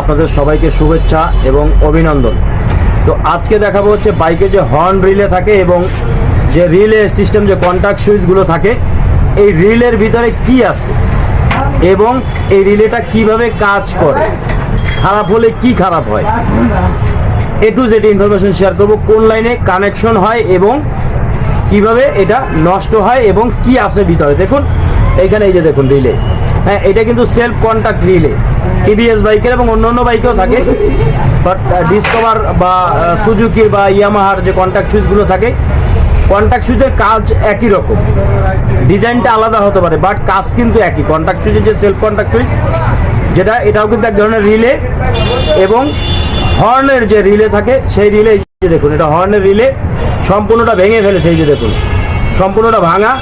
আপনাদের সবাইকে শুভেচ্ছা এবং অভিনন্দন। তো আজকে দেখাবো হচ্ছে বাইকে যে হর্ন রিলে থাকে এবং যে রিলে সিস্টেম, যে কন্ট্যাক্ট সুইচগুলো থাকে, এই রিলের ভিতরে কি আছে এবং এই রিলেটা কীভাবে কাজ করে? খারাপ হলে কি খারাপ হয়? A to Z information share করব, কোন লাইনে কানেকশন হয় এবং কীভাবে এটা নষ্ট হয় এবং কি আছে ভিতরে। দেখুন, এইখানে এই যে দেখুন রিলে। হ্যাঁ এটা কিন্তু সেলফ কন্ট্যাক্ট রিলে। টিভিএস বাইকের এবং অন্য অন্য বাইকেও থাকে বাট ডিসকভার বা সুজুকি বা ইয়ামাহার যে কন্ট্যাক্ট সুইচগুলো থাকে কন্ট্যাক্ট সুইচের কাজ একই রকম। ডিজাইনটা আলাদা হতে পারে বাট কাজ কিন্তু একই। কন্ট্যাক্ট সুইচের যে সেলফ কন্ট্যাক্ট সুইচ যেটা এটাও কিন্তু এক ধরনের রিলে এবং হর্নের যে রিলে থাকে, সেই রিলে দেখুন, এটা হর্নের রিলে সম্পূর্ণটা ভেঙে ফেলেছে, এই যে দেখুন। সম্পূর্ণটা ভাঙা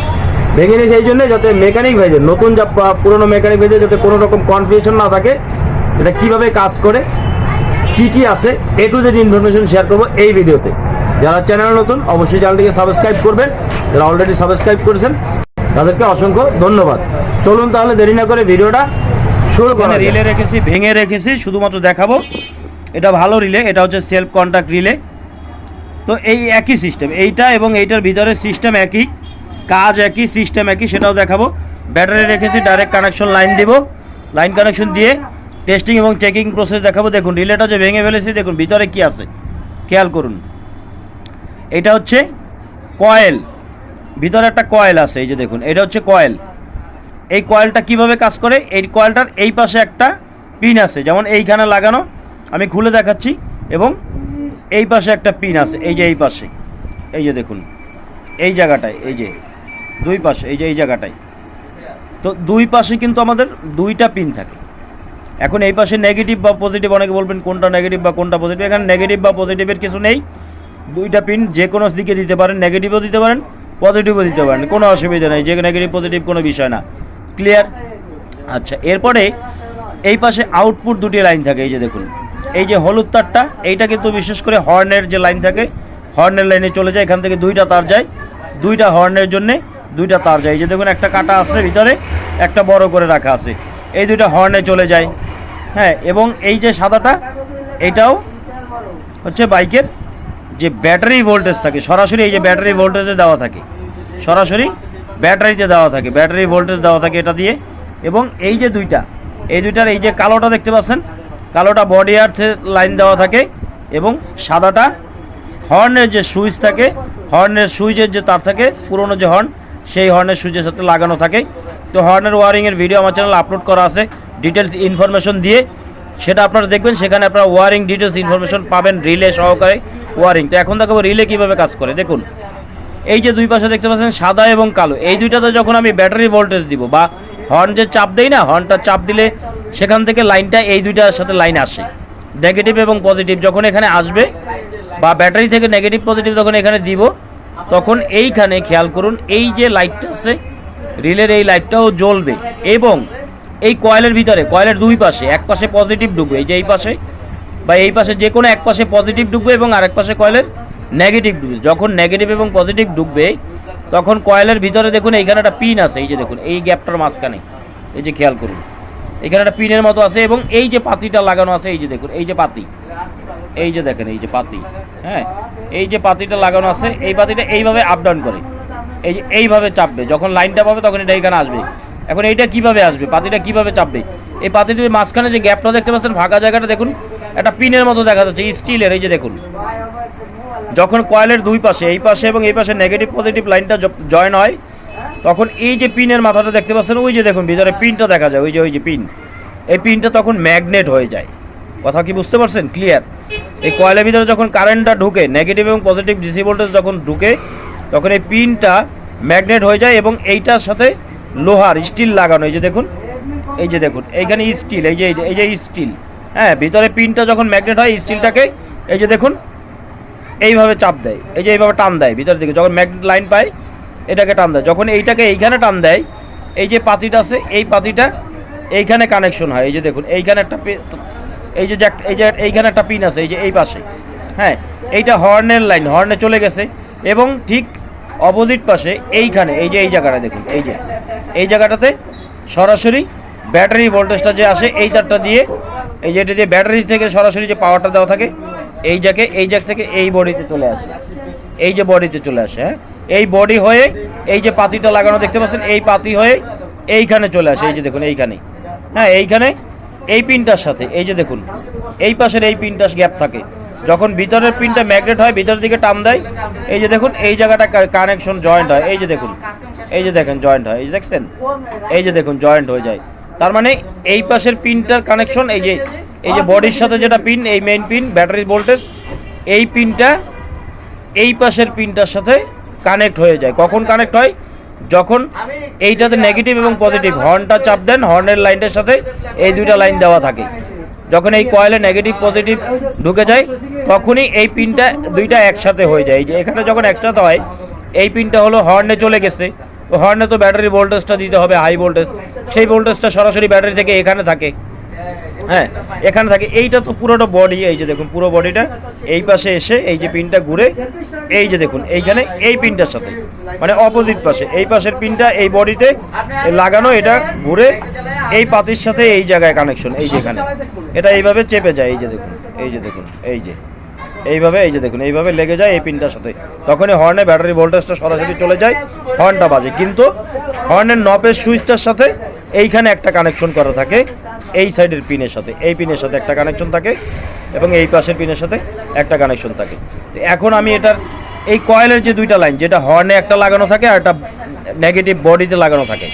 ভেঙে নিয়েছে এই জন্য যাতে মেকানিক ভাইদের নতুন যা পুরনো মেকানিক ভাইদের যাতে কোনো রকম কনফিউশন না থাকে এটা কীভাবে কাজ করে কি কি আছে A to Z information share করব এই ভিডিওতে। যারা চ্যানেল নতুন অবশ্যই চ্যানেলটিকে সাবস্ক্রাইব করবেন। যারা অলরেডি সাবস্ক্রাইব করেছেন তাদেরকে অসংখ্য ধন্যবাদ। চলুন তাহলে দেরি না করে ভিডিওটা শুরু করা রিলে রেখেছি ভেঙে রেখেছি শুধুমাত্র দেখাবো। এটা ভালো রিলে এটা হচ্ছে সেলফ কন্ট্যাক্ট রিলে তো এই একই সিস্টেম এইটা এবং এইটার ভিতরে সিস্টেম একই। কাজ একই সিস্টেম একই, সেটাও দেখাবো। ব্যাটারি রেখেছি ডাইরেক্ট কানেকশন লাইন দিব। লাইন কানেকশন দিয়ে টেস্টিং এবং চেকিং প্রসেস দেখাবো। দেখুন রিলেটা যে ভেঙে ফেলেছি, দেখুন, ভিতরে কি আছে? খেয়াল করুন। এটা হচ্ছে কয়েল ভিতরে একটা কয়েল আছে, এই যে দেখুন, এটা হচ্ছে কয়েল এই কয়েলটা কীভাবে কাজ করে? এই কয়েলটার এই পাশে একটা পিন আছে, যেমন এইখানে লাগানো। আমি খুলে দেখাচ্ছি, এবং এই পাশে একটা পিন আছে, এই যে এই পাশে। এই যে দেখুন, এই জায়গাটায়, এই যে। দুই পাশে, এই যে, এই জায়গাটায় তো দুই পাশে কিন্তু আমাদের দুইটা পিন থাকে। এখন এই পাশে নেগেটিভ বা পজিটিভ অনেকে বলবেন, কোনটা নেগেটিভ বা কোনটা পজিটিভ এখানে নেগেটিভ বা পজিটিভের কিছু নেই। দুইটা পিন যে কোনো দিকে দিতে পারেন নেগেটিভও দিতে পারেন পজিটিভও দিতে পারেন, কোনো অসুবিধা নেই। যে নেগেটিভ পজিটিভ কোনো বিষয় না। ক্লিয়ার আচ্ছা এরপরে এই পাশে আউটপুট দুটি লাইন থাকে, এই যে দেখুন। এই যে হলুদ তারটা, এইটা কিন্তু বিশেষ করে হর্নের যে লাইন থাকে হর্নের লাইনে চলে যায়, এখান থেকে দুইটা তার যায়। দুইটা হর্নের জন্যে দুইটা তার যায়। এই যে দেখুন, একটা কাটা আছে ভিতরে, একটা বড় করে রাখা আছে। এই দুইটা হর্নে চলে যায়। হ্যাঁ এবং এই যে সাদাটা, এটাও হচ্ছে বাইকের যে ব্যাটারি ভোল্টেজ থাকে। সরাসরি এই যে ব্যাটারি ভোল্টেজে দেওয়া থাকে। সরাসরি ব্যাটারিতে দেওয়া থাকে। ব্যাটারি ভোল্টেজ দেওয়া থাকে এটা দিয়ে। এবং এই যে দুইটা, এই দুইটার এই যে কালোটা দেখতে পাচ্ছেন, কালোটা বডি আর্থে লাইন দেওয়া থাকে এবং সাদাটা হর্নের যে সুইচ থাকে হর্নের সুইচের যে তার থাকে, পুরনো যে হর্ন সেই হর্নের সুইচের সাথে লাগানো থাকে। তো হর্নের ওয়ারিংয়ের ভিডিও আমার চ্যানেল আপলোড করা আছে। ডিটেলস ইনফরমেশন দিয়ে সেটা আপনারা দেখবেন, সেখানে আপনারা ওয়ারিং ডিটেলস ইনফরমেশন পাবেন রিলে সহকারে ওয়ারিং। তো এখন দেখাবো রিলে কীভাবে কাজ করে। দেখুন, এই যে দুই পাশে দেখতে পাচ্ছেন সাদা এবং কালো। এই দুইটাতে যখন আমি ব্যাটারি ভোল্টেজ দিব বা হর্ন যে চাপ দেই না, হর্নটা চাপ দিলে সেখান থেকে লাইনটা এই দুইটার সাথে লাইন আসে। নেগেটিভ এবং পজিটিভ যখন এখানে আসবে বা ব্যাটারি থেকে নেগেটিভ পজিটিভ যখন এখানে দিব তখন এইখানে খেয়াল করুন, এই যে লাইটটা আছে, রিলের এই লাইটটাও জ্বলবে এবং এই কয়েলের ভিতরে, কয়েলের দুই পাশে, এক পাশে পজিটিভ ঢুকবে, এই যে এই পাশে বা এই পাশে যে কোনো এক পাশে পজিটিভ ঢুকবে এবং আরেক পাশে কয়েলের নেগেটিভ ঢুকবে। যখন নেগেটিভ এবং পজিটিভ ঢুকবে, তখন কয়েলের ভিতরে দেখুন, এইখানে একটা পিন আছে, এই যে দেখুন, এই গ্যাপটার মাঝখানে, এই যে খেয়াল করুন এখানে একটা পিনের মতো আছে এবং এই যে পাতিটা লাগানো আছে, এই যে দেখুন, এই যে পাতি। এই যে দেখেন, এই যে পাতি হ্যাঁ? এই যে পাতিটা লাগানো আছে, এই পাতিটা এইভাবে আপ ডাউন করে। এই যে এইভাবে চাপবে, যখন লাইনটা পাবে তখন এটা এখানে আসবে। এখন এইটা কীভাবে আসবে, পাতিটা কীভাবে চাপবে? এই পাতিটির মাঝখানে যে গ্যাপটা দেখতে পাচ্ছেন, ফাঁকা জায়গাটা দেখুন, একটা পিনের মতো দেখা যাচ্ছে স্টিলের এই যে দেখুন। যখন কয়েলের দুই পাশে, এই পাশে এবং এই পাশে নেগেটিভ পজিটিভ লাইনটা জয়েন হয়, তখন এই যে পিনের মাথাটা দেখতে পাচ্ছেন, ওই যে দেখুন, ভিতরে পিনটা দেখা যায়, ওই যে ওই যে পিন। এই পিনটা তখন ম্যাগনেট হয়ে যায়। কথা কি বুঝতে পারছেন? ক্লিয়ার এই কয়লার ভিতরে যখন কারেন্টটা ঢুকে নেগেটিভ এবং পজিটিভ ডিসি ভোল্টেজ যখন ঢুকে, তখন এই পিনটা ম্যাগনেট হয়ে যায় এবং এইটার সাথে লোহার স্টিল লাগানো। এই যে দেখুন, এই যে দেখুন, এইখানে স্টিল এই যে, এই যে- স্টিল হ্যাঁ ভিতরে পিনটা যখন ম্যাগনেট হয় স্টিলটাকে এই যে দেখুন, এইভাবে চাপ দেয়। এই যে এইভাবে টান দেয় ভিতরের দিকে। যখন ম্যাগনেট লাইন পায়, এটাকে টান দেয়। যখন এইটাকে এইখানে টান দেয়, এই যে পাতিটা আছে, এই পাতিটা এইখানে কানেকশন হয়। এই যে দেখুন, এইখানে একটা এই যে এই যে এইখানে একটা পিন আছে, এই যে এই পাশে। হ্যাঁ এইটা হর্নের লাইন হর্নে চলে গেছে। এবং ঠিক অপোজিট পাশে এইখানে, এই যে এই জায়গাটা দেখুন, এই যে। এই জায়গাটাতে সরাসরি ব্যাটারি ভোল্টেজটা যে আসে, এই তারটা দিয়ে, এই যে এটা দিয়ে ব্যাটারি থেকে সরাসরি যে পাওয়ারটা দেওয়া থাকে, এই জ্যাকে এই জ্যাক থেকে এই বডিতে চলে আসে। এই যে বডিতে চলে আসে হ্যাঁ। এই বডি হয়ে এই যে পাতিটা লাগানো, দেখতে পাচ্ছেন? এই পাতি হয়ে এইখানে চলে আসে, এই যে দেখুন, এইখানে। হ্যাঁ এইখানে এই পিনটার সাথে, এই যে দেখুন, এই পাশের এই পিনটা গ্যাপ থাকে। যখন ভিতরের পিনটা ম্যাগনেট হয়, ভিতরের দিকে টান দেয়, এই যে দেখুন, এই জায়গাটা কানেকশন জয়েন্ট হয়, এই যে দেখুন, এই যে দেখেন জয়েন্ট হয়, এই যে দেখছেন? এই যে দেখুন জয়েন্ট হয়ে যায়। তার মানে এই পাশের পিনটার কানেকশন এই যে এই যে বডির সাথে যেটা পিন এই মেইন পিন ব্যাটারি ভোল্টেজ এই পিনটা এই পাশের পিনটার সাথে কানেক্ট হয়ে যায়। কখন কানেক্ট হয়? যখন এইটাতে নেগেটিভ এবং পজিটিভ হর্নটা চাপ দেন হর্নের লাইনটার সাথে এই দুইটা লাইন দেওয়া থাকে। যখন এই কয়েলে নেগেটিভ পজিটিভ ঢুকে যায়, তখনই এই পিনটা দুইটা একসাথে হয়ে যায়। যে এখানে যখন একসাথে হয়, এই পিনটা হলো হর্নে চলে গেছে। তো হর্নে তো ব্যাটারি ভোল্টেজটা দিতে হবে হাই ভোল্টেজ সেই ভোল্টেজটা সরাসরি ব্যাটারি থেকে এখানে থাকে। হ্যাঁ এখানে থাকে, এইটা তো পুরোটা বডি এই যে দেখুন, পুরো বডিটা এই পাশে এসে এই যে পিনটা ঘুরে, এই যে দেখুন, এইখানে এই পিনটার সাথে মানে অপোজিট পাশে, এই পাশের পিনটা এই বডিতে লাগানো, এটা ঘুরে এই পাতির সাথে এই জায়গায় কানেকশন এই যে এখানে। এটা এইভাবে চেপে যায়, এই যে দেখুন, এই যে দেখুন, এই যে, এইভাবে, এই যে দেখুন, এইভাবে লেগে যায় এই পিনটার সাথে। তখনই হর্নে ব্যাটারি ভোল্টেজটা সরাসরি চলে যায় হর্নটা বাজে, কিন্তু হর্নের নপের সুইচটার সাথে এইখানে একটা কানেকশন করা থাকে এই সাইডের পিনের সাথে, এই পিনের সাথে একটা কানেকশন থাকে এবং এই পাশের পিনের সাথে একটা কানেকশন থাকে। তো এখন আমি এটার, এই কয়েলের যে দুইটা লাইন যেটা হর্নে একটা লাগানো থাকে আর একটা নেগেটিভ বডিতে লাগানো থাকে।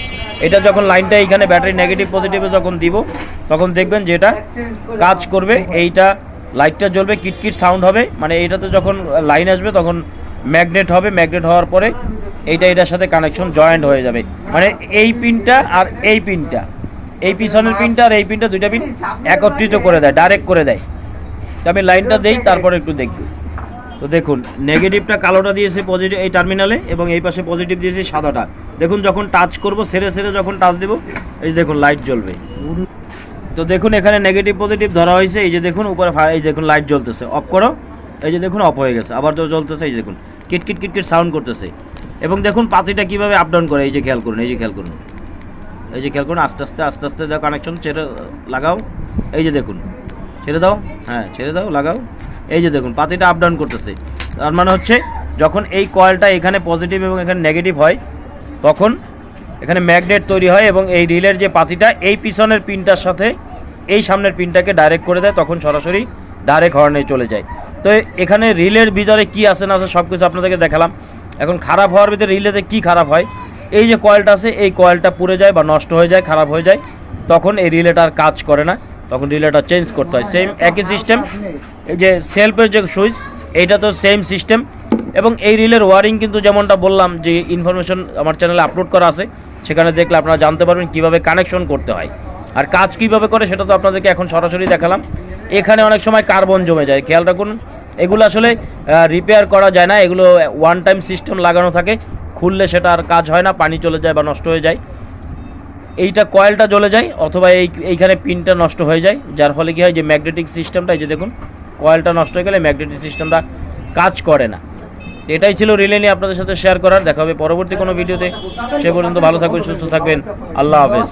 এটা যখন লাইনটা এইখানে ব্যাটারি নেগেটিভ পজিটিভে যখন দিব, তখন দেখবেন যে এটা কাজ করবে, এইটা লাইটটা জ্বলবে, কিটকিট সাউন্ড হবে মানে এইটাতে যখন লাইন আসবে তখন ম্যাগনেট হবে ম্যাগনেট হওয়ার পরে এইটা এটার সাথে কানেকশন জয়েন্ট হয়ে যাবে। মানে এই পিনটা আর এই পিনটা এই পিছনের পিনটা আর এই পিনটা দুইটা পিন একত্রিত করে দেয় ডাইরেক্ট করে দেয়। আমি লাইনটা দেই, তারপরে একটু দেখব। তো দেখুন নেগেটিভটা কালোটা দিয়েছে পজিটিভ এই টার্মিনালে এবং এই পাশে পজিটিভ দিয়েছে সাদাটা। দেখুন, যখন টাচ করব, সেরে সেরে যখন টাচ দেবো, এই দেখুন লাইট জ্বলবে। তো দেখুন, এখানে নেগেটিভ পজিটিভ ধরা হয়েছে। এই যে দেখুন, উপরে এই দেখুন লাইট জ্বলতেছে। অফ করো। এই যে দেখুন অফ হয়ে গেছে। আবার তো জ্বলতেছে, এই দেখুন, কিটকিট কিটকিট সাউন্ড করতেছে। এবং দেখুন, পাতিটা কীভাবে আপ ডাউন করে, এই যে খেয়াল করুন, এই যে খেয়াল করুন। এই যে খেয়াল করুন, আস্তে আস্তে আস্তে আস্তে দাও কানেকশন, ছেড়ে, লাগাও। এই যে দেখুন, ছেড়ে দাও হ্যাঁ ছেড়ে দাও, লাগাও। এই যে দেখুন, পাতিটা আপ ডাউন করতেছে। তার মানে হচ্ছে, যখন এই কয়েলটা এখানে পজিটিভ এবং এখানে নেগেটিভ হয়, তখন এখানে ম্যাগনেট তৈরি হয় এবং এই রিলের যে পাতিটা, এই পিছনের পিনটার সাথে এই সামনের পিনটাকে ডাইরেক্ট করে দেয়, তখন সরাসরি ডাইরেক্ট হর্নে চলে যায়। তো এখানে রিলের ভিতরে কি আছে না আছে সব কিছু আপনাদেরকে দেখালাম। এখন খারাপ হওয়ার ভিতরে রিলেতে কি খারাপ হয়? এই যে কয়েলটা আছে, এই কয়েলটা পুড়ে যায় বা নষ্ট হয়ে যায়, খারাপ হয়ে যায়, তখন এই রিলেটা আর কাজ করে না। তখন রিলেটা চেঞ্জ করতে হয়। সেম একই সিস্টেম এই যে সেলফের যে সুইচ এইটা তো সেম সিস্টেম এবং এই রিলের ওয়ারিং কিন্তু যেমনটা বললাম, যে ইনফরমেশন আমার চ্যানেলে আপলোড করা আছে, সেখানে দেখলে আপনারা জানতে পারবেন কীভাবে কানেকশন করতে হয়। আর কাজ কীভাবে করে সেটা তো আপনাদেরকে এখন সরাসরি দেখালাম। এখানে অনেক সময় কার্বন জমে যায়। খেয়াল রাখুন, এগুলো আসলে রিপেয়ার করা যায় না। এগুলো ওয়ান টাইম সিস্টেম লাগানো থাকে। খুললে সেটা আর কাজ হয় না, পানি চলে যায় বা নষ্ট হয়ে যায়। এইটা কয়েলটা জ্বলে যায় অথবা এই, এইখানে পিনটা নষ্ট হয়ে যায়। যার ফলে কী হয় যে ম্যাগনেটিক সিস্টেমটা, এই যে দেখুন, কয়েলটা নষ্ট হয়ে গেলে ম্যাগনেটিক সিস্টেমটা কাজ করে না। এটাই ছিল রিলে নিয়ে আপনাদের সাথে শেয়ার করার। দেখা হবে পরবর্তী কোনো ভিডিওতে। সে পর্যন্ত ভালো থাকবেন, সুস্থ থাকবেন। আল্লাহ হাফেজ।